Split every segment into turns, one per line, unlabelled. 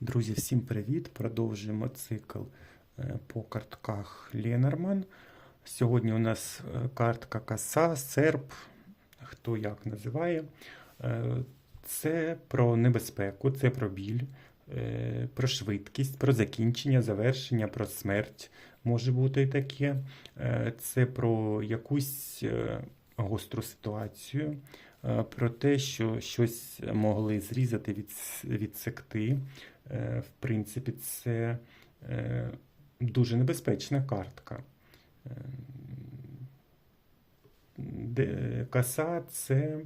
Друзі, всім привіт! Продовжуємо цикл е, по картках Ленорман. Сьогодні у нас е, картка коса, серп, хто як називає. Е, Це про небезпеку, це про біль, про швидкість, про закінчення, завершення, про смерть може бути і таке. Це про якусь гостру ситуацію, про те, що щось могли зрізати, відсекти. Е, В принципі, це е, дуже небезпечна картка. Е, Коса це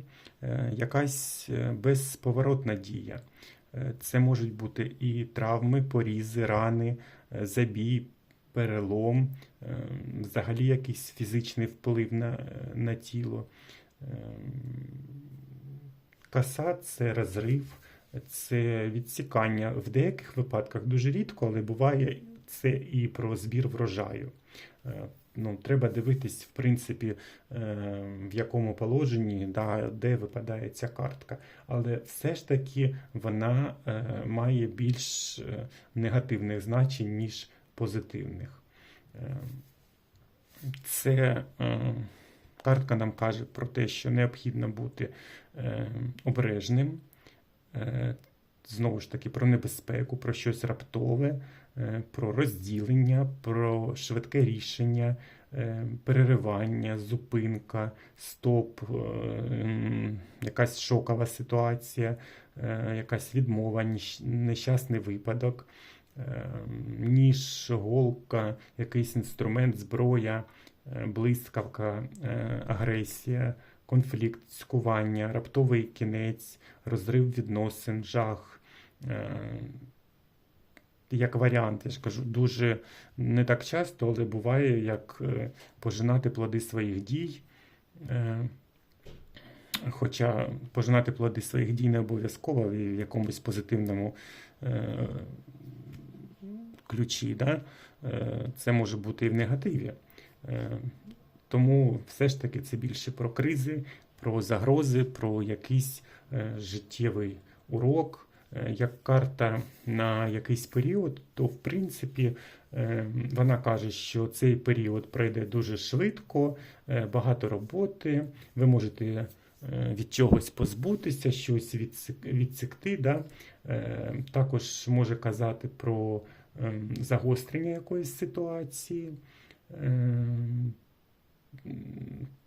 якась безповоротна дія. Це можуть бути і травми, порізи, рани, забій, перелом, взагалі якийсь фізичний вплив на, на тіло. Ем, Коса це розрив, це відсікання. В деяких випадках дуже рідко, але буває це і про збір врожаю. Е, Ну, треба дивитись, в принципі, е, в якому положенні, да, де випадає ця картка. Але все ж таки вона е, має більш негативних значень, ніж позитивних. Це картка нам каже про те, що необхідно бути обережним, знову ж таки, про небезпеку, про щось раптове, е, про розділення, про швидке рішення, е, переривання, зупинка, стоп, е, якась шокова ситуація, е, якась відмова, нещасний випадок, е, ніж, голка, якийсь інструмент, зброя, е, блискавка, е, агресія, конфлікт, цькування, раптовий кінець, розрив відносин, жах. Е, Як варіант, я ж кажу, дуже не так часто, але буває, як е, пожинати плоди своїх дій. Е, Хоча пожинати плоди своїх дій не обов'язково в якомусь позитивному ключі. Да? Це може бути і в негативі. Тому все ж таки це більше про кризи, про загрози, про якийсь е, життєвий урок. Е, Як карта на якийсь період, то в принципі е, вона каже, що цей період пройде дуже швидко, багато роботи, ви можете від чогось позбутися, щось відсек- відсекти. Да? Також може казати про ем, загострення якоїсь ситуації.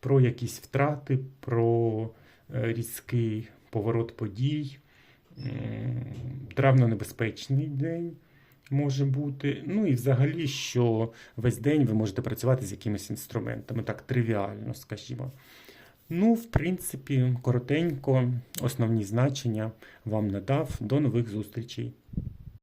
Про якісь втрати, про е, різкий поворот подій, м, травно-небезпечний день може бути. Ну і взагалі, що весь день ви можете працювати з якимись інструментами, так тривіально, скажімо. Ну, в принципі, коротенько, основні значення вам надав. До нових зустрічей.